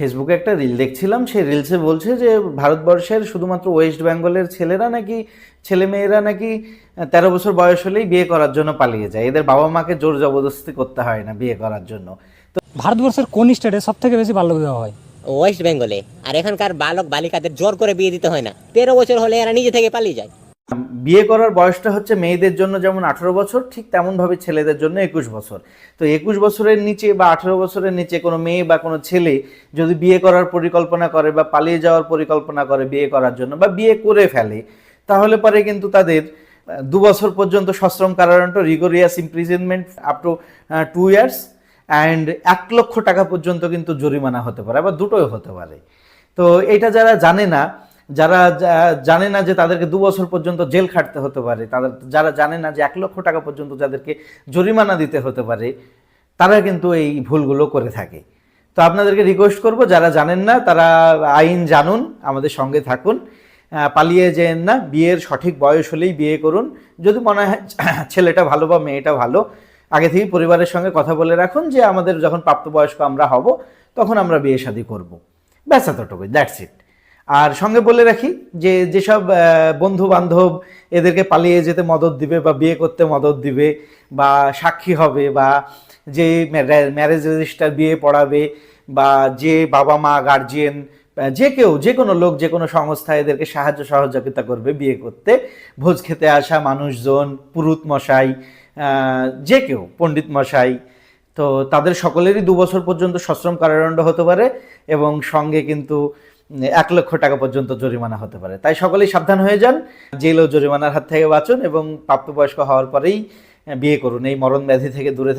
ফেসবুকে একটা রিল দেখছিলাম সেই রিলসে বলছে যে ভারতবর্ষের শুধুমাত্র ওয়েস্ট বেঙ্গলের ছেলেরা নাকি ছেলে মেয়েরা নাকি তেরো বছর বয়স হলেই বিয়ে করার জন্য পালিয়ে যায়। এদের বাবা মাকে জোর জবরদস্তি করতে হয় না বিয়ে করার জন্য। তো ভারতবর্ষের কোন স্টেটে সব থেকে বেশি বাল্য বিবাহ হয়? ওয়েস্ট বেঙ্গলে আর এখানকার বালক বালিকাদের জোর করে বিয়ে দিতে হয় না। তেরো বছর হলে এরা নিজে থেকে পালিয়ে যায়। বিয়ে করার বয়সটা হচ্ছে মেয়েদের জন্য যেমন আঠেরো বছর, ঠিক তেমনভাবে ছেলেদের জন্য একুশ বছর। তো একুশ বছরের নিচে বা আঠেরো বছরের নিচে কোনো মেয়ে বা কোনো ছেলে যদি বিয়ে করার পরিকল্পনা করে বা পালিয়ে যাওয়ার পরিকল্পনা করে বিয়ে করার জন্য বা বিয়ে করে ফেলে, তাহলে পরে কিন্তু তাদের দু বছর পর্যন্ত সশ্রম কারাদণ্ড rigorous imprisonment up to two years and এক লক্ষ টাকা পর্যন্ত কিন্তু জরিমানা হতে পারে আবার দুটোই হতে পারে। তো এটা যারা জানে না যারা জানে না যে তাদেরকে দু বছর পর্যন্ত জেল খাটতে হতে পারে, তাদের, যারা জানে না যে এক লক্ষ টাকা পর্যন্ত যাদেরকে জরিমানা দিতে হতে পারে, তারা কিন্তু এই ভুলগুলো করে থাকে। তো আপনাদেরকে রিকোয়েস্ট করব, যারা জানেন না, তারা আইন জানুন, আমাদের সঙ্গে থাকুন। পালিয়ে যেন না, বিয়ের সঠিক বয়স হলেই বিয়ে করুন। যদি মনে হয় ছেলেটা ভালো বা মেয়েটা ভালো, আগে থেকেই পরিবারের সঙ্গে কথা বলে রাখুন যে আমাদের যখন প্রাপ্তবয়স্ক আমরা হব, তখন আমরা বিয়ে শাদী করব। ব্যাস এতটুকুই দ্যাটস ইট আর সঙ্গে বলে রাখি যে যেসব বন্ধু বান্ধব এদেরকে পালিয়ে যেতে মদত দিবে বা বিয়ে করতে মদত দিবে বা সাক্ষী হবে বা যে ম্যারেজ রেজিস্টার বিয়ে পড়াবে বা যে বাবা মা গার্জিয়ান যে কেউ, যে কোনো লোক, যে কোনো সংস্থা এদেরকে সাহায্য সহযোগিতা করবে বিয়ে করতে। ভোজ খেতে আসা মানুষজন, পুরুত মশাই যে কেউ, পণ্ডিত মশাই, তো তাদের সকলেরই দু বছর পর্যন্ত সশ্রম কারাদণ্ড হতে পারে এবং সঙ্গে কিন্তু এক লক্ষ টাকা পর্যন্ত জরিমানা হতে পারে। তাই সকলেই সাবধান হয়ে যান, জেল ও জরিমানার হাত থেকে বাঁচুন এবং প্রাপ্তবয়স্ক হওয়ার পরেই বিয়ে করুন। এই মরণ ব্যাধি থেকে দূরে থাকুন।